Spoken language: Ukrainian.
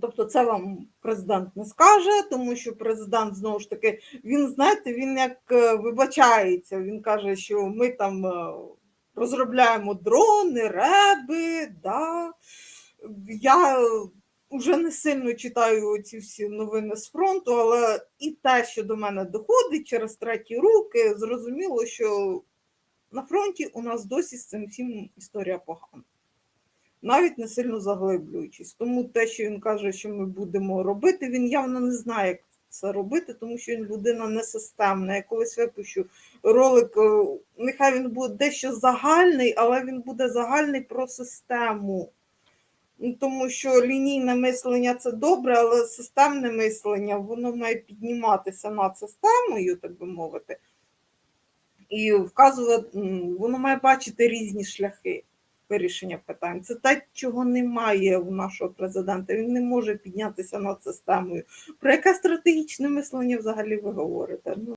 Тобто це вам президент не скаже, тому що президент знову ж таки, він, знаєте, він як е, вибачається, він каже, що ми там е, розробляємо дрони, реби, да. Я вже не сильно читаю ці всі новини з фронту, але і те, що до мене доходить через треті руки, зрозуміло, що на фронті у нас досі з цим всім історія погана навіть не сильно заглиблюючись. Тому те, що він каже, що ми будемо робити, він явно не знає, як це робити, тому що він людина не системна. Я колись випущу ролик, е, нехай він буде дещо загальний, але він буде загальний про систему. Ну, Тому що лінійне мислення це добре, але системне мислення воно має підніматися над системою, так би мовити, і вказувати, воно має бачити різні шляхи вирішення питань. Це те, чого немає у нашого президента. Він не може піднятися над системою. Про яке стратегічне мислення взагалі ви говорите? Ну,